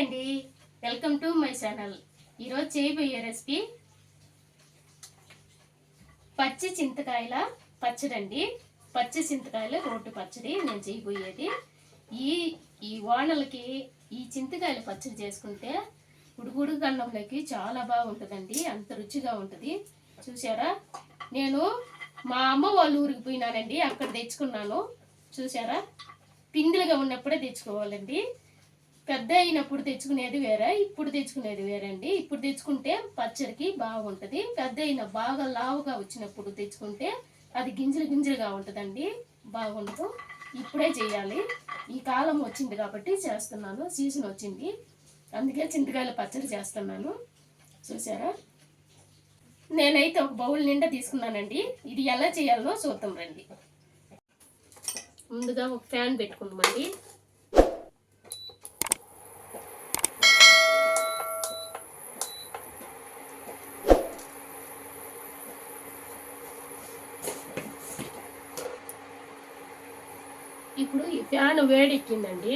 అండి. Welcome to my channel ఈరోజు చేయబోయే రెసిపీ పచ్చి చింతకాయల పచ్చడి అండి పచ్చి చింతకాయల రోడ్డు పచ్చడి నేను చేయబోయేది. ఈ ఈ వానలకి ఈ చింతకాయల పచ్చడి చేసుకుంటే ఉడుగుడు గండంలోకి చాలా బాగుంటుందండి. అంత రుచిగా ఉంటుంది. చూసారా నేను మా అమ్మ వాళ్ళ ఊరికి పోయినానండి. అక్కడ తెచ్చుకున్నాను. చూసారా పిండిలుగా ఉన్నప్పుడే తెచ్చుకోవాలండి. పెద్ద అయినప్పుడు తెచ్చుకునేది వేరే ఇప్పుడు తెచ్చుకునేది వేరే అండి ఇప్పుడు తెచ్చుకుంటే పచ్చడికి బాగుంటుంది. పెద్ద అయిన బాగా లావుగా వచ్చినప్పుడు తెచ్చుకుంటే అది గింజలు గింజలుగా ఉంటుందండి. బాగుండదు. ఇప్పుడే చేయాలి. ఈ కాలం వచ్చింది కాబట్టి చేస్తున్నాను. సీజన్ వచ్చింది. అందుకే చింతకాయల పచ్చడి చేస్తున్నాను. చూసారా? నేనైతే ఒక బౌల్ నిండా తీసుకున్నానండి. ఇది ఎలా చేయాలో చూద్దాం రండి. ముందుగా ఒక ఫ్యాన్ పెట్టుకుందామండి. ఇప్పుడు ఈ ఫ్యాన్ వేడెక్కిందండి.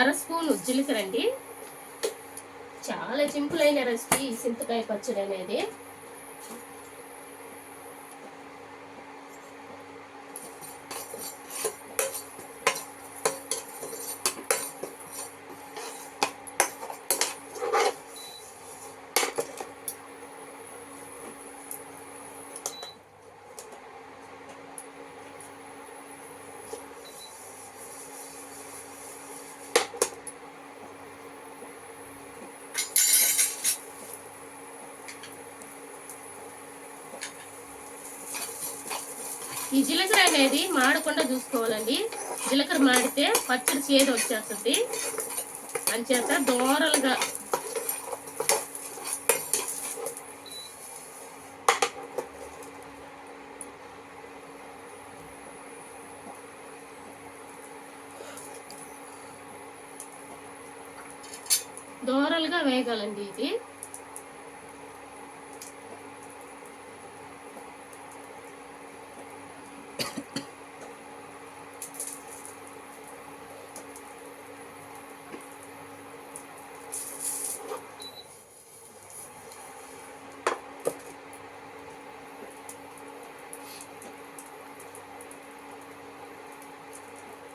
అర స్పూన్ జీలకర్ర అండి. చాలా సింపుల్ అయిన రెసిపీ సింతకాయ చింతకాయ పచ్చడి అనేది. ఈ జీలకర్ర అనేది మాడకుండా చూసుకోవాలండి. జీలకర్ర మాడితే పచ్చడి చేదు వచ్చేస్తుంది. అంచేత దోరలుగా దోరలుగా వేగాలండి ఇది.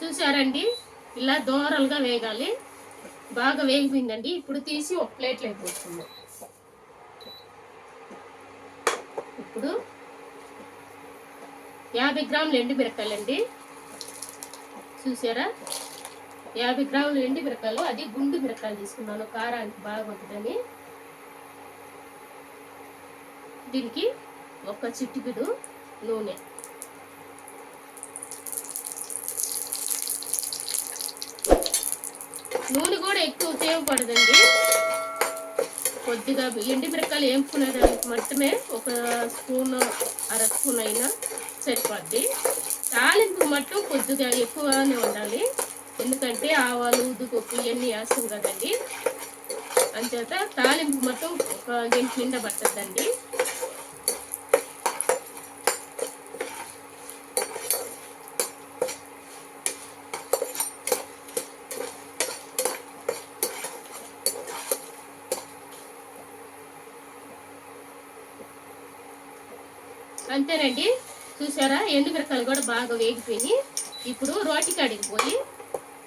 చూసారండి ఇలా దోరలుగా వేగాలి. బాగా వేగిపోయిందండి. ఇప్పుడు తీసి ఒక ప్లేట్లో అయిపోతుంది ఇప్పుడు యాభై గ్రాములు ఎండి మిరకాయలండి చూసారా యాభై గ్రాములు ఎండి మిరకాయలు అది గుండు మిరకాయలు తీసుకున్నాను. కారానికి బాగుంటుందని. దీనికి ఒక చిటికెడు నూనె. నూనె కూడా ఎక్కువ ఉపయోగపడదండి. కొద్దిగా ఎండి మిరకాయలు వేపుకునేదానికి మాత్రమే ఒక స్పూన్ అర స్పూన్ అయినా సరిపోద్ది. తాలింపు మట్టం కొద్దిగా ఎక్కువగానే ఉండాలి. ఎందుకంటే ఆవాలు ఉద్దుకొప్పు ఇవన్నీ వేస్తాం కదండి. అంచేత తాలింపు మొత్తం ఒక గంట నిండా పట్టద్దండి. అంతేనండి. చూసారా? ఎండుమిరకాయలు కూడా బాగా వేగిపోయి ఇప్పుడు రోటి కాడికి పోయి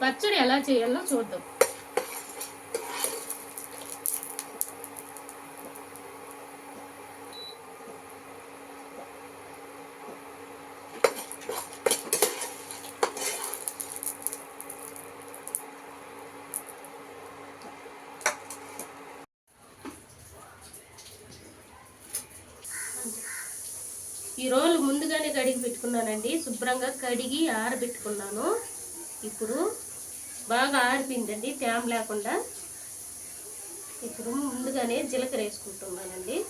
పచ్చడి ఎలా చేయాలో చూద్దాం. ఈ రోజు ముందుగానే కడిగి పెట్టుకున్నానండి. శుభ్రంగా కడిగి ఆరబెట్టుకున్నాను. ఇప్పుడు బాగా ఆరిపోయిందండి. తేమ లేకుండా ఇప్పుడు ముందుగానే జీలకర్ర వేసుకుంటున్నానండి.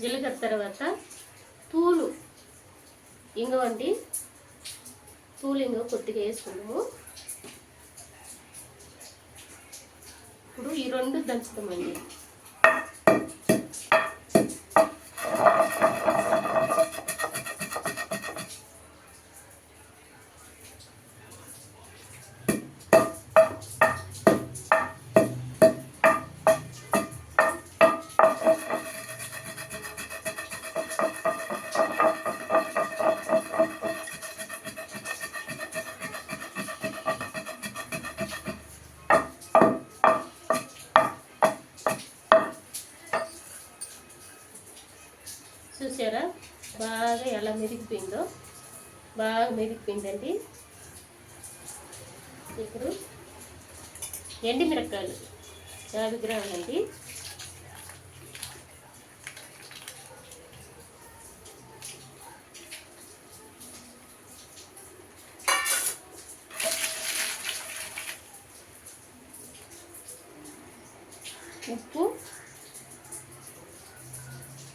జీలకర్ర తర్వాత తూలు కొద్దిగా వేసుకున్నాము ఇప్పుడు ఈ రెండు దంచుతామండి. చూసారా? బాగా ఎలా మెరిగిపోయిందో. బాగా మెరిగిపోయిందండి. ఇప్పుడు ఎండి మిరపకాయలు. యాభై గ్రాములండి ఉప్పు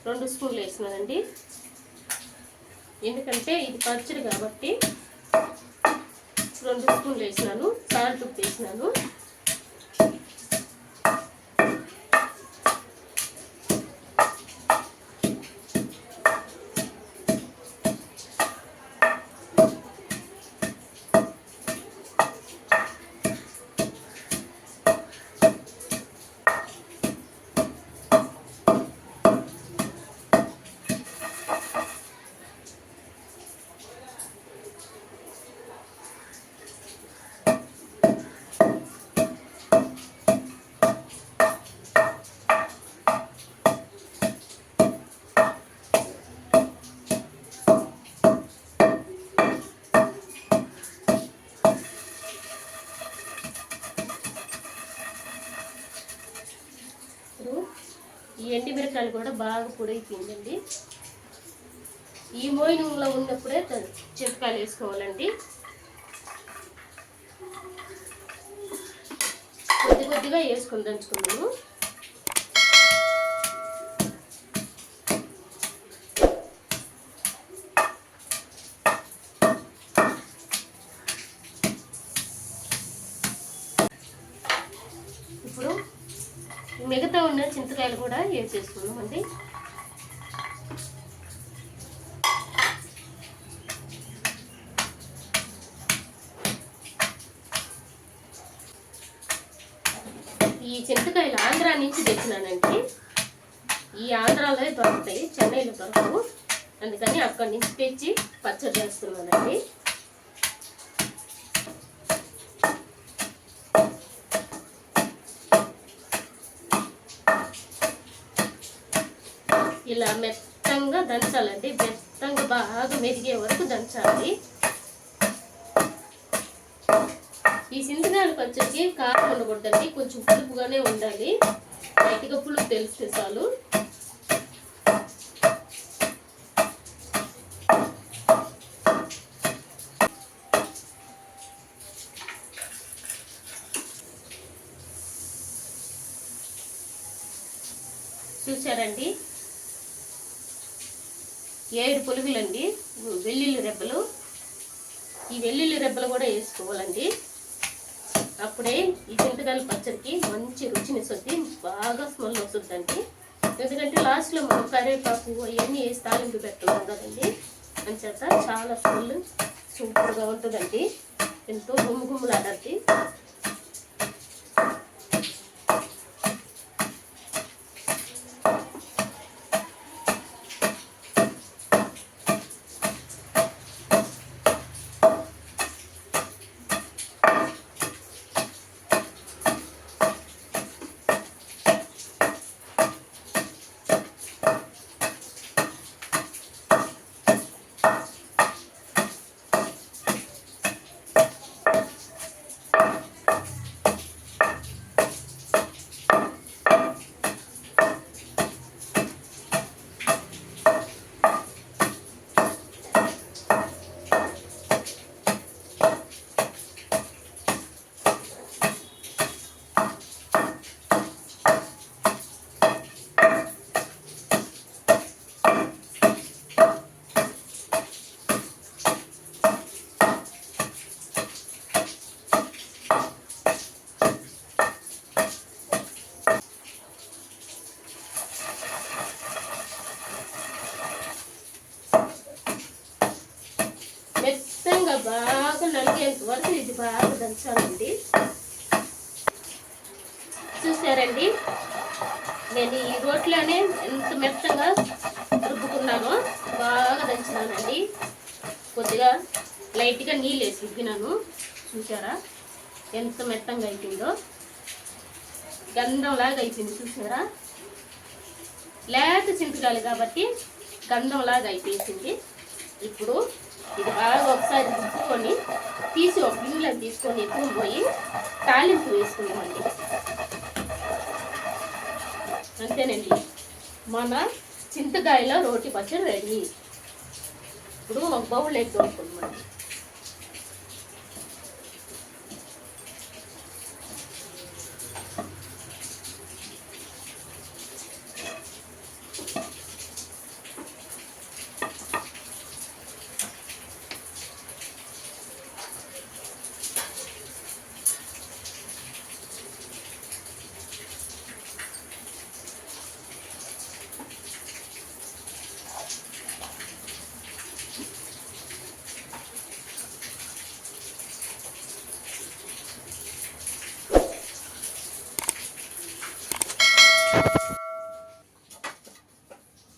రెండు స్పూన్లు వేసినానండి ఎందుకంటే ఇది పచ్చడి కాబట్టి రెండు స్పూన్లు వేసినాను సాల్ట్ ఉప్పు వేసినాను ఇప్పుడు ఈ ఎండి మిరపకాయలు కూడా బాగా పొడైపోయిందండి. ఈ మోయినంలో ఉన్నప్పుడే చెరకాయలు వేసుకోవాలండి. కొద్ది కొద్దిగా వేసుకొని దంచుకున్నాము ఇప్పుడు మిగతా పచ్చిమిరపకాయలు కూడా వేసేసుకున్నామండి ఈ చింతకాయలు ఆంధ్ర నుంచి తెచ్చినానండి. ఈ ఆంధ్రాలో దొరుకుతాయి చెన్నైలో దొరకవు. అందుకని అక్కడి నుంచి తెచ్చి పచ్చడి చేస్తున్నానండి. ఇలా మెత్తంగా దంచాలండి. మెత్తంగా బాగా మెరిగే వరకు దంచాలి. ఈ సింధనాలు పచ్చడికి కారం ఉండకూడదండి. కొంచెం పులుపుగానే ఉండాలి. లైట్గా పులుపు తెలిస్తే చాలు. చూసారండి ఏడు పులుగులండి. వెల్లుల్లి రెబ్బలు. ఈ వెల్లుల్లి రెబ్బలు కూడా వేసుకోవాలండి. అప్పుడే ఈ చింతకాయల పచ్చడికి మంచి రుచిని వస్తుంది బాగా స్మెల్ వస్తుందండి. ఎందుకంటే లాస్ట్లో మనం కరివేపాకు అవన్నీ వేసి తాలింపు పెట్టుకున్నాం కదండి. అంచేత చాలా స్మెల్ సూపర్గా ఉంటుందండి. ఎంతో గుమ్ము గుమ్ములాడద్ది వరకు ఇది బాగా దంచాలండి. చూసారండి? నేను ఈ రోట్లోనే ఎంత మెత్తగా రుబ్బుకున్నానో బాగా దంచినానండి. కొద్దిగా లైట్గా నీళ్ళు వేసి రుబ్బినాను. చూసారా? ఎంత మెత్తంగా అయిపోయిందో. గంధంలాగా అయిపోయింది చూసారా? లేత చింతకాయలు కాబట్టి గంధంలాగా అయిపోయింది. ఇప్పుడు ఇది బాగా ఒకసారి రుబ్బుకొని తీసి ఒక గిన్నెలో తీసుకొని ఎక్కువ పోయి తాలింపు వేసుకుందామండి. అంతేనండి. మన చింతకాయల రోటి పచ్చడి రెడీ. ఇప్పుడు ఒక బౌల్ ఎగ్ వండుకుందాం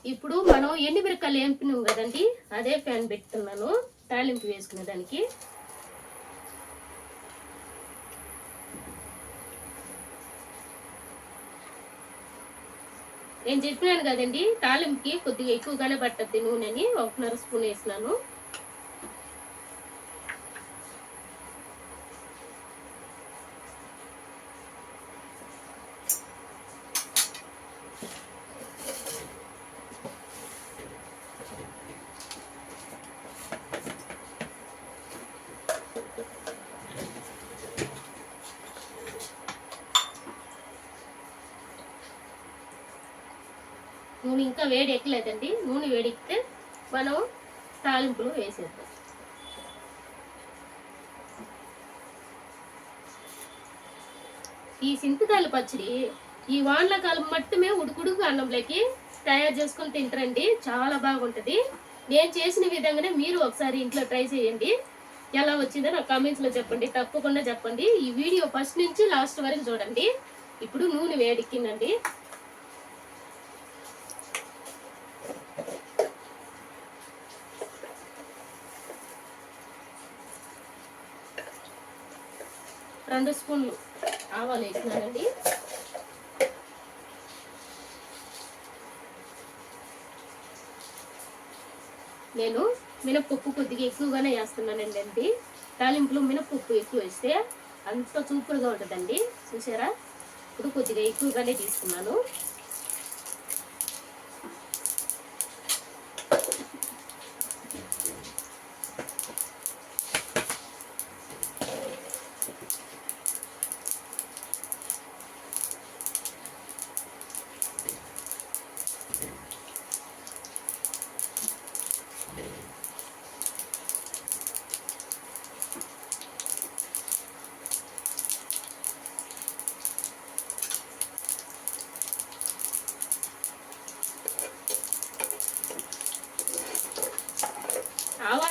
ఇప్పుడు మనం ఎండి మిరకాయలు వేపినాం కదండి అదే ప్యాన్ పెట్టుకున్నాను తాలింపు వేసుకునే దానికి. నేను చెప్పినాను కదండి తాలింపుకి కొద్దిగా ఎక్కువగానే పట్టద్ది నూనెని ఒకన్నర స్పూన్ వేసినాను. నూనె ఇంకా వేడి ఎక్కలేదండి నూనె వేడెక్కితే మనం తాలింపులు వేసేద్దాం. ఈ సింతకాయల పచ్చడి ఈ వానకాలం మట్టుమే ఉడుకుడుకు అన్నంలోకి తయారు చేసుకొని తింటారండి. చాలా బాగుంటుంది. నేను చేసిన విధంగానే మీరు ఒకసారి ఇంట్లో ట్రై చేయండి. ఎలా వచ్చిందో నాకు కామెంట్స్లో చెప్పండి. తప్పకుండా చెప్పండి. ఈ వీడియో ఫస్ట్ నుంచి లాస్ట్ వరకు చూడండి. ఇప్పుడు నూనె వేడెక్కిందండి. రెండు స్పూన్లు ఆవాలు వేసినానండి. నేను మినపప్పు కొద్దిగా ఎక్కువగానే వేస్తున్నానండి అండి. తాలింపులో మినపప్పు ఎక్కువ వేస్తే అంత సూపర్గా ఉంటుందండి. చూసారా? ఇప్పుడు కొద్దిగా ఎక్కువగానే తీసుకున్నాను.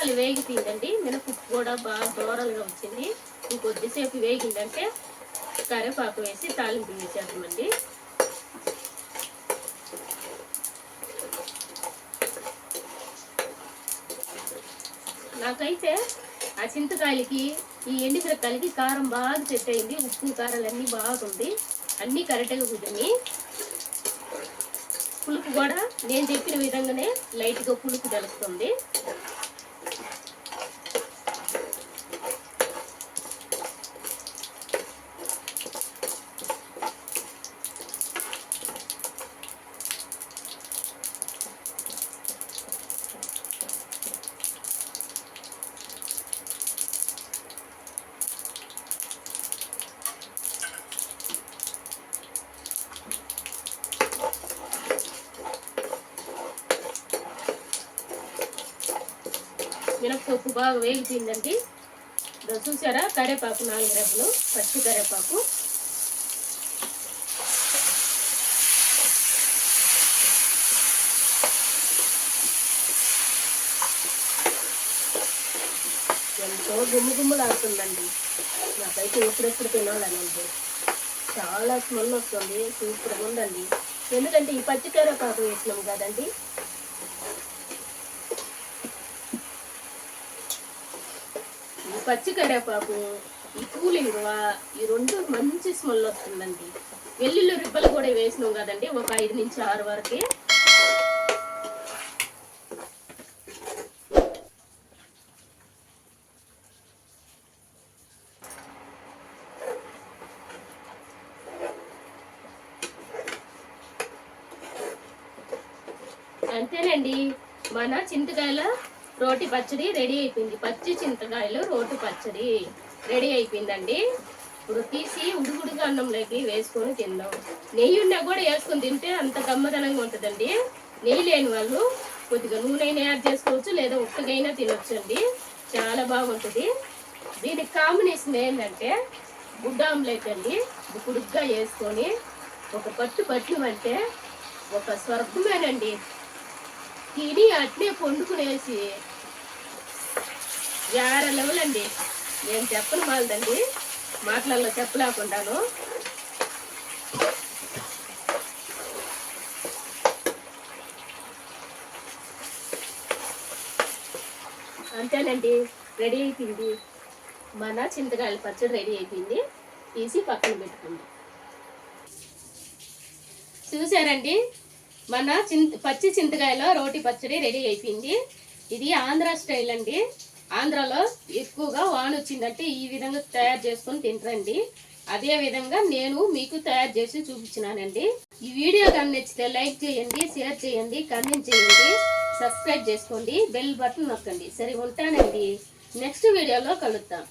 వేగి వేగిపోయిందండి. మినపప్పు కూడా బాగా దూరంగా వచ్చింది. ఇంకొద్దిసేపు వేగిందంటే కరివేపాకు వేసి తాలింపు వేసేద్దామండి. నాకైతే ఆ చింతకాయలకి ఈ ఎండిమిరకాయలకి కారం బాగా సెట్ అయింది. ఉప్పు కారాలన్నీ బాగుంది అన్నీ కరెక్ట్గా కుదిరి పులుపు కూడా నేను చెప్పిన విధంగానే లైట్గా పులుపు తెలుస్తుంది మినప్పప్పు బాగా వేగిపోయిందండి. ఇదో చూసారా? కరివేపాకు నాలుగు రెబ్బలు పచ్చి కరివేపాకు ఎంతో గుమ్ము గుమ్ములాడుతుందండి నాకైతే ఎప్పుడెప్పుడు తినాలనండి చాలా స్మెల్ వస్తుంది. సూపర్గా ఉందండి. ఎందుకంటే ఈ పచ్చికరేపాకు వేసినాం కదండి. పచ్చి కరివేపాకు ఈ కూలింగువ ఈ రెండు మంచి స్మెల్ వస్తుందండి. వెల్లుల్లి రిబ్బలు కూడా వేసినాం కదండి ఒక ఐదు నుంచి ఆరు వరకు. అంతేనండి. మన చింతకాయల రోటి పచ్చడి రెడీ అయిపోయింది. పచ్చి చింతకాయలు రోటి పచ్చడి రెడీ అయిపోయిందండి. ఇప్పుడు తీసి ఉడుగుడుగా అన్నంలోకి వేసుకొని తిందాం. నెయ్యి ఉన్నా కూడా వేసుకొని తింటే అంత గమ్మదనంగా ఉంటుందండి. నెయ్యి లేని వాళ్ళు కొద్దిగా నూనె యాడ్ చేసుకోవచ్చు లేదా ఉక్కగైనా తినొచ్చు అండి చాలా బాగుంటుంది. దీనికి కాంబినేషన్ ఏంటంటే గుడ్డ ఆమ్లెట్ అండి. గుడుగ్గా వేసుకొని ఒక పట్టు పట్టినమంటే ఒక స్వర్గమేనండి. తిని అట్లే పండుకునేసి వేరే లెవెల్ అండి నేను చెప్పను మాలదండి. మాటలలో చెప్పలేకుండాను. అంతేనండి. రెడీ అయిపోయింది. మన చింతకాయల పచ్చడి రెడీ అయిపోయింది. తీసి పక్కన పెట్టుకుంది. చూసారండి మన చింత పచ్చి చింతకాయలో రోటి పచ్చడి రెడీ అయిపోయింది. ఇది ఆంధ్ర స్టైల్ అండి. ఆంధ్రాలో ఎక్కువగా వాన వచ్చిందంటే ఈ విధంగా తయారు చేసుకొని తింటారండి. అదే విధంగా నేను మీకు తయారు చేసి చూపించినానండి. ఈ వీడియో కానీ నచ్చితే లైక్ చేయండి షేర్ చేయండి కమెంట్ చేయండి సబ్స్క్రైబ్ చేసుకోండి బెల్ బటన్ నొక్కండి. సరే ఉంటానండి. నెక్స్ట్ వీడియోలో కలుద్దాం.